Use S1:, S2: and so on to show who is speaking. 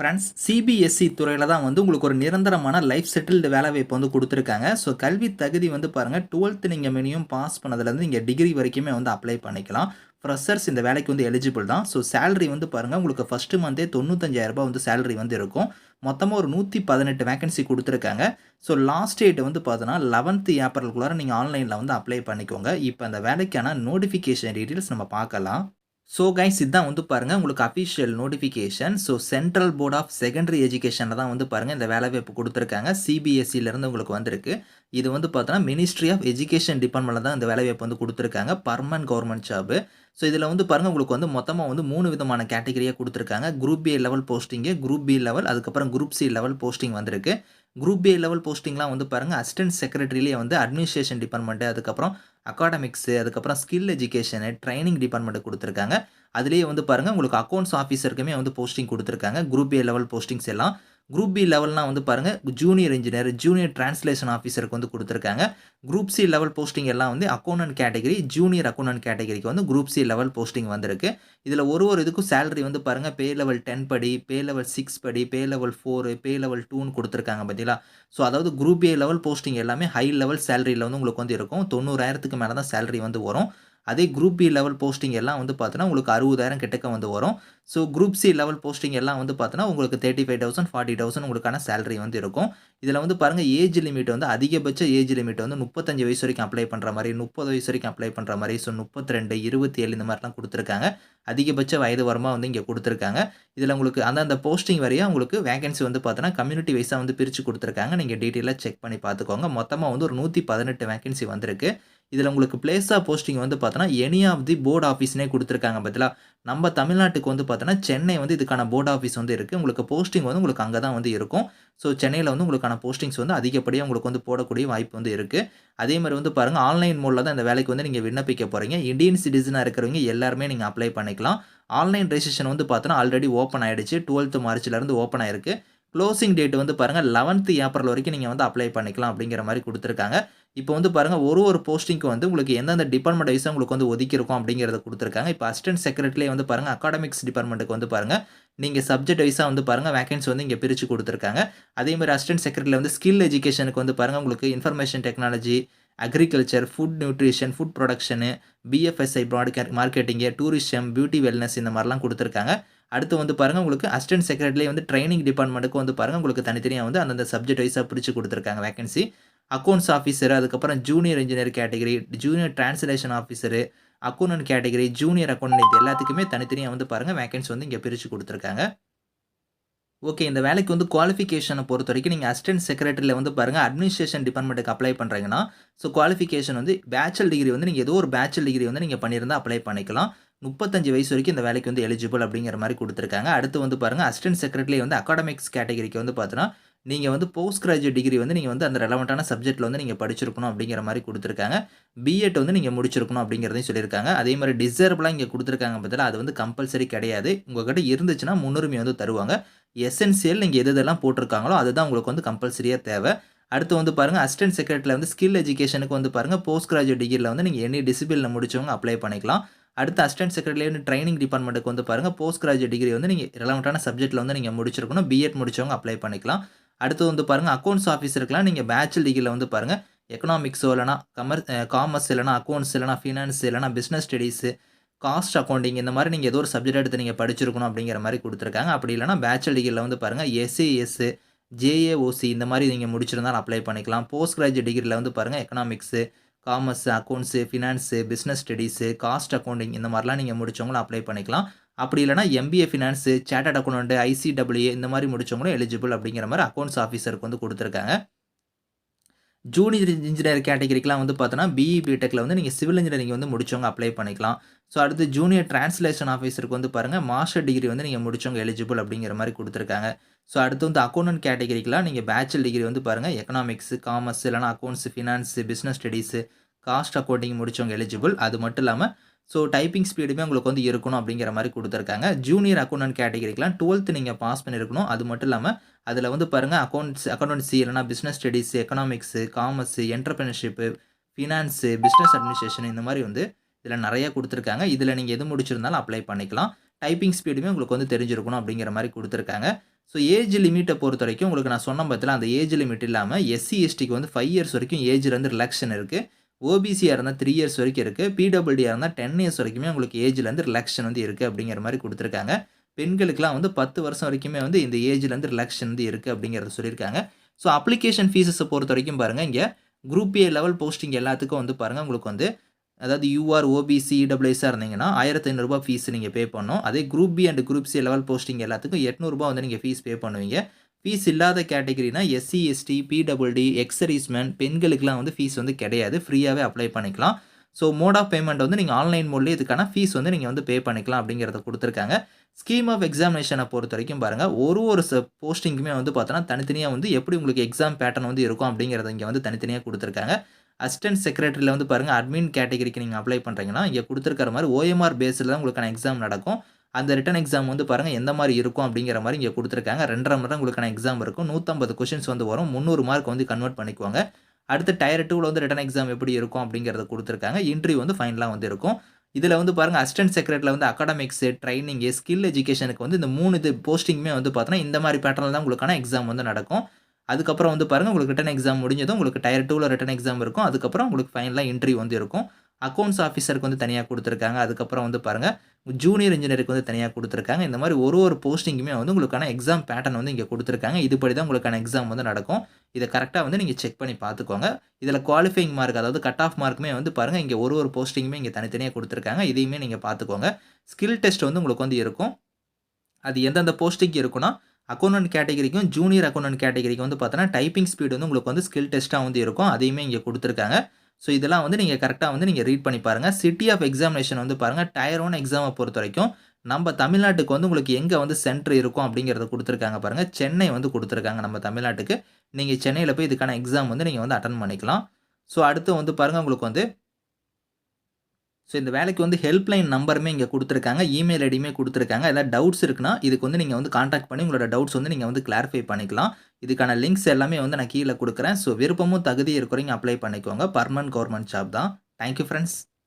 S1: Friends CBSE துறையில் தான் வந்து உங்களுக்கு ஒரு நிரந்தரமான லைஃப் செட்டில்டு வேலை வாய்ப்பு வந்து கொடுத்துருக்காங்க. ஸோ கல்வி தகுதி வந்து பாருங்கள் டுவெல்த்து நீங்கள் மினிமம் பாஸ் பண்ணதுலேருந்து நீங்கள் டிகிரி வரைக்குமே வந்து அப்ளை பண்ணிக்கலாம். ஃப்ரெஷர்ஸ் இந்த வேலைக்கு வந்து எலிஜிபிள் தான். ஸோ சேலரி வந்து பாருங்கள் உங்களுக்கு ஃபஸ்ட்டு மந்தே தொண்ணூத்தஞ்சாயிரரூபா வந்து சேலரி வந்து இருக்கும். மொத்தமாக ஒரு நூற்றி பதினெட்டு வேகன்சி கொடுத்துருக்காங்க. ஸோ லாஸ்ட் டேட் வந்து பார்த்தோன்னா லெவன்த்து ஏப்ரலுக்குள்ளார நீங்கள் ஆன்லைனில் வந்து அப்ளை பண்ணிக்கோங்க. இப்போ அந்த வேலைக்கான நோட்டிஃபிகேஷன் டீட்டெயில்ஸ் நம்ம பார்க்கலாம். ஸோ கைஸ் இதுதான் வந்து பாருங்கள் உங்களுக்கு official notification so central board of secondary எஜுகேஷனில் தான் வந்து பாருங்கள் இந்த வேலைவாய்ப்பு கொடுத்துருக்காங்க. சிபிஎஸ்சிலேருந்து உங்களுக்கு வந்திருக்கு. இது வந்து பார்த்தோன்னா மினிஸ்ட்ரி ஆஃப் எஜுகேஷன் டிபார்ட்மெண்ட்டில் தான் இந்த வேலைவாய்ப்பு வந்து கொடுத்துருக்காங்க. பர்மனன்ட் கவர்மெண்ட் ஜாப்பு ஸோ இதில் வந்து பாருங்கள் உங்களுக்கு வந்து மொத்தமாக வந்து மூணு விதமான கேட்டகரியாக கொடுத்துருக்காங்க. Group A level posting group B level அதுக்கப்புறம் குரூப் சி லெவல் போஸ்டிங் வந்திருக்கு. குரூப் ஏ லெவல் போஸ்டிங்லாம் வந்து பாருங்கள் அசிஸ்டன்ட் செக்ரட்டரியிலே வந்து அட்மினிஸ்ட்ரேஷன் டிபார்ட்மெண்ட்டு அதுக்கப்புறம் அகாடமிக்ஸு அதுக்கப்புறம் ஸ்கில் எஜுகேஷனு ட்ரைனிங் டிபார்ட்மெண்ட்டு கொடுத்துருக்காங்க. அதுலேயே வந்து பாருங்கள் உங்களுக்கு அக்கௌண்ட்ஸ் ஆஃபீஸருக்குமே வந்து போஸ்டிங் கொடுத்துருக்காங்க. குரூப் ஏ லெவல் போஸ்டிங்ஸ் எல்லாம். குரூப் பி லெவல்னால் வந்து பாருங்கள் ஜூனியர் இன்ஜினியர் ஜூனியர் டிரான்ஸ்லேஷன் ஆஃபீஸருக்கு வந்து கொடுத்துருக்காங்க. குரூப் சி லெவல் போஸ்டிங் எல்லாம் வந்து அக்கௌண்டன்ட் கேட்டகரி ஜூனியர் அக்கௌண்டன்ட் கேட்டகரிக்கு வந்து குரூப் சி லெவல் போஸ்டிங் வந்திருக்கு. இதில் ஒரு ஒரு இதுக்கும் சேலரி வந்து பாருங்கள் பே லெவல் டென் படி பே லெவல் சிக்ஸ் படி pay level four pay level டூன்னு கொடுத்துருக்காங்க பார்த்தீங்களா ஸோ அதாவது குரூப் ஏ லெவல் போஸ்டிங் எல்லாமே ஹை லெவல் சேலரியில் வந்து உங்களுக்கு வந்து இருக்கும். தொண்ணூறாயிரத்துக்கு மேலே தான் சேலரி வந்து வரும். அதே குரூப் பி லெவல் போஸ்டிங் எல்லாம் வந்து பார்த்தோன்னா உங்களுக்கு அறுபதாயிரம் கிட்டக்க வந்து வரும். So group C level posting எல்லாம் வந்து பார்த்தோன்னா உங்களுக்கு thirty five thousand forty thousand உங்களுக்கான சேலரி வந்து இருக்கும். இதில் வந்து பாருங்கள் ஏஜ் லிமிட் வந்து அதிகபட்ச ஏஜ் லிமிட் வந்து முப்பத்தஞ்சு வயசு வரைக்கும் அப்ளை பண்ணுற மாதிரி முப்பது வயசு வரைக்கும் அப்ளை பண்ணுற மாதிரி ஸோ முப்பத்தி ரெண்டு இருபத்தி ஏழு இந்த மாதிரிலாம் கொடுத்துருக்காங்க. அதிகபட்ச வயது வரமாக வந்து இங்கே கொடுத்துருக்காங்க. இதில் உங்களுக்கு அந்தந்த போஸ்டிங் வரையாக உங்களுக்கு வேகன்சி வந்து பார்த்தோன்னா கம்யூனிட்டி வைஸாக வந்து பிரித்து கொடுத்துருக்காங்க. நீங்கள் டீட்டெயிலாக செக் பண்ணி பார்த்துக்கோங்க. மொத்தமாக வந்து ஒரு நூற்றி பதினெட்டு வேகன்சி வந்திருக்கு. இதில் உங்களுக்கு பிளேஸ் ஆஃப் போஸ்டிங் வந்து பார்த்தோன்னா எனி ஆஃப் தி போர்டு ஆஃபீஸ்னே கொடுத்துருக்காங்க பார்த்தீங்களா? நம்ம தமிழ்நாட்டுக்கு வந்து பார்த்தோன்னா சென்னை வந்து இதுக்கான போர்டு ஆஃபீஸ் வந்து இருக்குது உங்களுக்கு போஸ்டிங் வந்து உங்களுக்கு அங்கே தான் வந்து இருக்கும். ஸோ சென்னையில் வந்து உங்களுக்கான போஸ்டிங்ஸ் வந்து அதிகப்படியாக உங்களுக்கு வந்து போடக்கூடிய வாய்ப்பு வந்து இருக்குது அதே மாதிரி வந்து பாருங்கள் ஆன்லைன் மோடில் தான் இந்த வேலைக்கு வந்து நீங்கள் விண்ணப்பிக்க போகிறீங்க இந்தியன் சிட்டிசனாக இருக்கிறவங்க எல்லாருமே நீங்கள் அப்ளை பண்ணிக்கலாம். ஆன்லைன் ரெஜிஸ்ட்ரேஷன் வந்து பார்த்தோன்னா ஆல்ரெடி ஓப்பன் ஆகிடுச்சு டுவெல்த்து மார்ச்லேருந்து ஓப்பன் ஆயிருக்கு. க்ளோசிங் டேட் வந்து பாருங்கள் லெவன்த்து ஏப்ரல் வரைக்கும் நீங்கள் வந்து அப்ளை பண்ணிக்கலாம் அப்படிங்கிற மாதிரி கொடுத்துருக்காங்க. இப்போ வந்து பாருங்கள் ஒரு ஒரு போஸ்டிங்க்கு வந்து உங்களுக்கு எந்தெந்த டிபார்ட்மெண்ட் வைஸாக உங்களுக்கு வந்து ஒதுக்கியிருக்கும் அப்படிங்கிறத கொடுத்துருக்காங்க. இப்போ அசிஸ்டன்ட் செக்ரட்டரியே வந்து பாருங்கள் அகாடமிக்ஸ் டிபார்ட்மெண்ட்டுக்கு வந்து பாருங்கள் நீங்கள் சப்ஜெக்ட் வைஸாக வந்து பாருங்கள் வேகன்சி வந்து இங்கே பிரித்து கொடுத்துருக்காங்க. அதே மாதிரி அசிஸ்டன்ட் செக்ரட்டரியில் வந்து ஸ்கில் எஜுகேஷனுக்கு வந்து பாருங்கள் உங்களுக்கு information technology agriculture food nutrition food production BFSI ப்ராட்கே marketing tourism beauty wellness இந்த மாதிரிலாம் கொடுத்துருக்காங்க. அடுத்து வந்து பாருங்கள் உங்களுக்கு அசிஸ்டன்ட் செக்ரட்டரியே வந்து ட்ரைனிங் டிபார்ட்மெண்ட்டுக்கு வந்து பாருங்கள் உங்களுக்கு தனித்தனியாக வந்து அந்தந்த சப்ஜெக்ட் வைஸாக பிரித்து கொடுத்துருக்காங்க வேகன்சி அக்கௌண்ட்ஸ் ஆஃபீஸர் அதுக்கப்புறம் junior engineer category junior translation officer accountant category junior accountant இது எல்லாத்துக்குமே தனித்தனியாக வந்து பாருங்கள் வேகன்சி வந்து இங்கே பிரித்து கொடுத்துருக்காங்க. ஓகே இந்த வேலைக்கு வந்து குவாலிஃபிகேஷனை பொறுத்த வரைக்கும் நீங்கள் அசிஸ்டன்ட் செக்ரட்டரியில் வந்து பாருங்கள் அட்மினிஸ்ட்ரேஷன் டிபார்ட்மெண்ட்டுக்கு அப்ளை பண்ணுறீங்கன்னா ஸோ குவாலிஃபிகேஷன் வந்து பேச்சல் டிகிரி வந்து நீங்கள் ஏதோ ஒரு பேச்சல் டிகிரி வந்து நீங்கள் பண்ணியிருந்தால் அப்ளை பண்ணிக்கலாம். முப்பத்தஞ்சு வயசு வரைக்கும் இந்த வேலைக்கு வந்து எலிஜிபிள் அப்படிங்கிற மாதிரி கொடுத்துருக்காங்க. அடுத்து வந்து பாருங்கள் அசிஸ்டன்ட் செக்ரட்டரி வந்து அகாடமிக்ஸ் கேட்டகரிக்கு வந்து பார்த்தோன்னா நீங்கள் வந்து போஸ்ட் கிராஜுவேட் டிகிரி வந்து நீங்கள் வந்து அந்த ரெலவெண்ட்டான சப்ஜெக்ட்டில் வந்து நீங்கள் படிச்சிருக்கணும் அப்படிங்கிற மாதிரி கொடுத்துருக்காங்க. பிஎட் வந்து நீங்கள் முடிச்சிருக்கணும் அப்படிங்கிறதையும் சொல்லியிருக்காங்க. அதே மாதிரி டிசர்வலாக இங்கே கொடுத்துருக்காங்க பார்த்தா அது வந்து கம்பல்சரி கிடையாது. உங்கள்கிட்ட இருந்துச்சுன்னா முன்னுரிமை வந்து தருவாங்க. எசென்சியல் நீங்கள் எது எதெல்லாம் போட்டிருக்காங்களோ அதுதான் உங்களுக்கு வந்து கம்பல்சரியாக தேவை. அடுத்து வந்து பாருங்கள் அசிஸ்டன்ட் செக்ரட்டரியில் வந்து ஸ்கில் எஜுகேஷனுக்கு வந்து பாருங்கள் போஸ்ட் கிராஜுவேட் டிகிரியில் வந்து நீங்கள் எனி டிசிபிளில் முடிச்சவங்க அப்ளை பண்ணிக்கலாம். அடுத்து அசிஸ்டன்ட் செக்ரட்டரியில் வந்து ட்ரைனிங் டிபார்ட்மெண்ட்டுக்கு வந்து பாருங்கள் போஸ்ட் கிராஜுவேட் டிகிரி வந்து நீங்கள் ரிலவெண்ட்டான சப்ஜெக்ட்டில் வந்து நீங்கள் முடிச்சிருக்கணும். பிஎட் முடிச்சவங்க அப்ளை பண்ணிக்கலாம். அடுத்து வந்து பாருங்கள் அக்கௌண்ட்ஸ் ஆஃபீஸருக்குலாம் நீங்கள் பேச்சுலர் டிகிரியில் வந்து பாருங்கள் எக்கனாமிக்ஸோ இல்லைனா கமர் காமர்ஸ் இல்லைனா அக்கௌண்ட்ஸ் இல்லைனா ஃபினான்ஸ் இல்லைனா பிஸ்னஸ் ஸ்டடீஸு காஸ்ட் அக்கௌண்டிங் இந்த மாதிரி நீங்கள் ஏதோ ஒரு சப்ஜெக்ட் எடுத்து நீங்கள் படிச்சிருக்கணும் அப்படிங்கிற மாதிரி கொடுத்துருக்காங்க. அப்படி இல்லைனா பேச்சுலர் டிகிரியில் வந்து பாருங்கள் எஸ்ஏஎஸ்ஸு ஜேஏஓசி இந்த மாதிரி நீங்கள் முடிச்சிருந்தாலும் அப்ளை பண்ணிக்கலாம். போஸ்ட் கிராஜுவேட் டிகிரியில் வந்து பாருங்கள் economics commerce accounts finance business studies cost accounting இந்த மாதிரிலாம் நீங்கள் முடிச்சவங்களும் அப்ளை பண்ணிக்கலாம். அப்படி இல்லைனா எம்பிஏ ஃபினான்ஸு சேட்டட் அக்கௌண்ட் ஐசிடபிள்யூ இந்த மாதிரி முடிச்சவங்களும் எலிஜிபிள் அப்படிங்கிற மாதிரி அக்கௌண்ட்ஸ் ஆஃபீஸருக்கு வந்து கொடுத்துருக்காங்க. ஜூனியர் இன்ஜினியர் கேட்டகரிக்கெலாம் வந்து பார்த்தோன்னா பிஇ பிடெக்கில் வந்து நீங்கள் சிவில் இன்ஜினியரிங் வந்து முடிச்சவங்க அப்ளை பண்ணிக்கலாம். ஸோ அடுத்து ஜூனியர் டிரான்ஸ்லேஷன் ஆஃபீஸருக்கு வந்து பாருங்கள் மாஸ்டர் டிகிரி வந்து நீங்கள் முடிச்சவங்க எலிஜிபிள் அப்படிங்கிற மாதிரி கொடுத்துருக்காங்க. ஸோ அடுத்து வந்து அக்கௌண்டன்ட் கேட்டகரிக்கெலாம் நீங்கள் பேச்சுலர் டிகிரி வந்து பாருங்கள் எக்கனாமிக்ஸ் காமர்ஸ் இல்லைனா accounts finance business studies cost accounting முடித்தவங்க எலிஜிபிள் அது மட்டும் இல்லாமல் ஸோ டைப்பிங் ஸ்பீடுமே உங்களுக்கு வந்து இருக்கணும் அப்படிங்கிற மாதிரி கொடுத்துருக்காங்க. ஜூனியர் அக்கௌண்டன்ட் கேட்டகரிக்கெலாம் டுவெல்த்து நீங்கள் பாஸ் பண்ணியிருக்கணும் அது மட்டும் இல்லாமல் அதில் வந்து பாருங்கள் அக்கௌண்ட்ஸ் அக்கௌண்டன்சி இல்லைனா business studies economics commerce entrepreneurship finance business administration இந்த மாதிரி வந்து இதில் நிறையா கொடுத்துருக்காங்க. இதில் நீங்கள் எது முடிச்சிருந்தாலும் அப்ளை பண்ணிக்கலாம். டைப்பிங் ஸ்பீடுமே உங்களுக்கு வந்து தெரிஞ்சிருக்கணும் அப்படிங்கிற மாதிரி கொடுத்துருக்காங்க. ஸோ ஏஜ் லிமிட்டை பொறுத்த வரைக்கும் உங்களுக்கு நான் சொன்ன பார்த்தீங்களா அந்த ஏஜ் லிமிட் இல்லாமல் எஸ்சி எஸ்டிக்கு வந்து ஃபைவ் இயர்ஸ் வரைக்கும் ஏஜ்லேருந்து ரிலாக்ஷன் இருக்குது ஓபிசியாக இருந்தால் த்ரீ இயர்ஸ் வரைக்கும் இருக்குது பிடபிள்டியாக இருந்தால் டென் இயர்ஸ் வரைக்குமே உங்களுக்கு ஏஜ்லேருந்து ரிலாக்ஷன் வந்து இருக்குது அப்படிங்கிற மாதிரி கொடுத்துருக்காங்க. பெண்களுக்கெலாம் வந்து பத்து வருஷம் வரைக்குமே வந்து இந்த ஏஜ்லேருந்து ரிலாக்ஷன் வந்து இருக்குது அப்படிங்கிறத சொல்லியிருக்காங்க. ஸோ அப்ளிகேஷன் ஃபீஸஸை பொறுத்த வரைக்கும் பாருங்கள் இங்கே குரூப் ஏ லெவல் போஸ்டிங் எல்லாத்துக்கும் வந்து பாருங்கள் உங்களுக்கு வந்து அதாவது யூஆர் ஓபிசி இடபிள்யூஎஸாக இருந்தீங்கன்னா ஆயிரத்தி ஐநூறுரூபா ஃபீஸ் நீங்கள் பே பண்ணணும். அதே group B and group C level posting எல்லாத்துக்கும் எட்நூறுபா வந்து நீங்கள் ஃபீஸ் பே பண்ணுவீங்க. ஃபீஸ் இல்லாத கேட்டகரினா எஸ்சி எஸ்டி பிடபிள்டி எக்ஸரீஸ்மேன் பெண்களுக்குலாம் வந்து ஃபீஸ் வந்து கிடையாது. ஃப்ரீயாகவே அப்ளை பண்ணிக்கலாம். ஸோ மோட் ஆஃப் பேமெண்ட் வந்து நீங்கள் ஆன்லைன் மோட்லேயே இதுக்கான ஃபீஸ் வந்து நீங்கள் வந்து பே பண்ணிக்கலாம் அப்படிங்கிறத கொடுத்துருக்காங்க. ஸ்கீம் ஆஃப் எக்ஸாமினேஷனை பொறுத்த வரைக்கும் பாருங்கள் ஒரு ஒரு ச போஸ்டிங்குமே வந்து பார்த்தோன்னா தனித்தனியாக வந்து எப்படி உங்களுக்கு எக்ஸாம் பேட்டர்ன் வந்து இருக்கும் அப்படிங்கிறத இங்கே வந்து தனித்தனியாக கொடுத்துருக்காங்க. அசிஸ்டன்ட் செக்ரட்டரியில் வந்து பாருங்கள் அட்மின் கேட்டகரிக்கு நீங்கள் அப்ளை பண்ணுறீங்கன்னா இங்கே கொடுத்துருக்கிற மாதிரி ஓஎம்ஆர் பேஸில் தான் உங்களுக்கான எக்ஸாம் நடக்கும். அந்த ரிட்டன் எக்ஸாம் வந்து பாருங்கள் எந்த மாதிரி இருக்கும் அப்படிங்கிற மாதிரி இங்கே கொடுத்துருக்காங்க. ரெண்டரை மணி நேரம் உங்களுக்கான எக்ஸாம் இருக்கும். நூற்றம்பது கொஷின்ஸ் வந்து வரும். முந்நூறு மார்க் வந்து கன்வெர்ட் பண்ணிக்குவாங்க அடுத்து டயர் டூவில் வந்து ரிட்டன் எக்ஸாம் எப்படி இருக்கும் அப்படிங்கிறத கொடுத்துருக்காங்க. இன்டர்வியூ வந்து ஃபைனலாக வந்து இருக்கும். இதில் வந்து பாருங்கள் அசிஸ்டன்ட் செக்ரட்டரியில் வந்து அகாடமிக்ஸு ட்ரைனிங்கு ஸ்கில் எஜுகேஷனுக்கு வந்து இந்த மூணு இது போஸ்டிங்குமே வந்து பார்த்தோன்னா இந்த மாதிரி பேட்டர்னில் தான் உங்களுக்கான எக்ஸாம் வந்து நடக்கும். அதுக்கப்புறம் வந்து பாருங்கள் உங்களுக்கு ரிட்டன் எக்ஸாம் முடிஞ்சதும் உங்களுக்கு டயர் டூவில் ரிட்டன் எக்ஸாம் இருக்கும். அதுக்கப்புறம் உங்களுக்கு ஃபைனலாக இன்டர்வியூ வந்து இருக்கும். அக்கௌண்ட்ஸ் ஆஃபீஸருக்கு வந்து தனியாக கொடுத்துருக்காங்க. அதுக்கப்புறம் வந்து பாருங்கள் ஜூனியர் இன்ஜினியருக்கு வந்து தனியாக கொடுத்துருக்காங்க. இந்த மாதிரி ஒரு ஒரு போஸ்டிங்குமே வந்து உங்களுக்கான எக்ஸாம் பேட்டர்ன் வந்து இங்கே கொடுத்துருக்காங்க. இதுபடி தான் உங்களுக்கான எக்ஸாம் வந்து நடக்கும். இதை கரெக்டாக வந்து நீங்கள் செக் பண்ணி பார்த்துக்கோங்க. இதில் குவாலிஃபைங் மார்க் அதாவது கட் ஆஃப் மார்க்குமே வந்து பாருங்கள் இங்கே ஒரு ஒரு போஸ்டிங்குமே இங்கே தனித்தனியாக கொடுத்துருக்காங்க. இதையுமே நீங்கள் பார்த்துக்கோங்க. ஸ்கில் டெஸ்ட் வந்து உங்களுக்கு வந்து இருக்கும். அது எந்தெந்த போஸ்டிங்க்கு இருக்குன்னா அக்கௌண்டன்ட் கேட்டகரிக்கும் ஜூனியர் அக்கௌண்டன்ட் கேட்டகரிக்கும் வந்து பார்த்தோன்னா டைப்பிங் ஸ்பீடு வந்து உங்களுக்கு வந்து ஸ்கில் டெஸ்ட்டாக வந்து இருக்கும். அதையுமே இங்கே கொடுத்துருக்காங்க. ஸோ இதெல்லாம் வந்து நீங்கள் கரெக்டாக வந்து நீங்கள் ரீட் பண்ணி பாருங்கள் சிட்டி ஆஃப் எக்ஸாமினேஷன் வந்து பாருங்கள் டயர் ஒன் எக்ஸாமை பொறுத்த வரைக்கும் நம்ம தமிழ்நாட்டுக்கு வந்து உங்களுக்கு எங்கே வந்து சென்டர் இருக்கும் அப்படிங்கிறத கொடுத்துருக்காங்க பாருங்கள் சென்னை வந்து கொடுத்துருக்காங்க நம்ம தமிழ்நாட்டுக்கு. நீங்கள் சென்னையில் போய் இதுக்கான எக்ஸாம் வந்து நீங்கள் வந்து அட்டன் பண்ணிக்கலாம். ஸோ அடுத்து வந்து பாருங்கள் உங்களுக்கு வந்து ஸோ இந்த வேலைக்கு வந்து ஹெல்ப்லைன் நம்பருமே இங்கே கொடுத்துருக்காங்க. இமெயில் ஐடியுமே கொடுத்துருக்காங்க. ஏதாவது டவுட்ஸ் இருக்குன்னா இதுக்கு வந்து நீங்கள் வந்து காண்டாக்ட் பண்ணி உங்களோட டவுட்ஸ் வந்து நீங்கள் வந்து கிளாரிஃபை பண்ணிக்கலாம். இதுக்கான லிங்க்ஸ் எல்லாமே வந்து நான் கீழே கொடுக்குறேன். ஸோ விருப்பமும் தகுதி இருக்கிறீங்க அப்ளை பண்ணிக்கோங்க. பர்மனன்ட் கவர்மெண்ட் ஜாப் தான். Thank you friends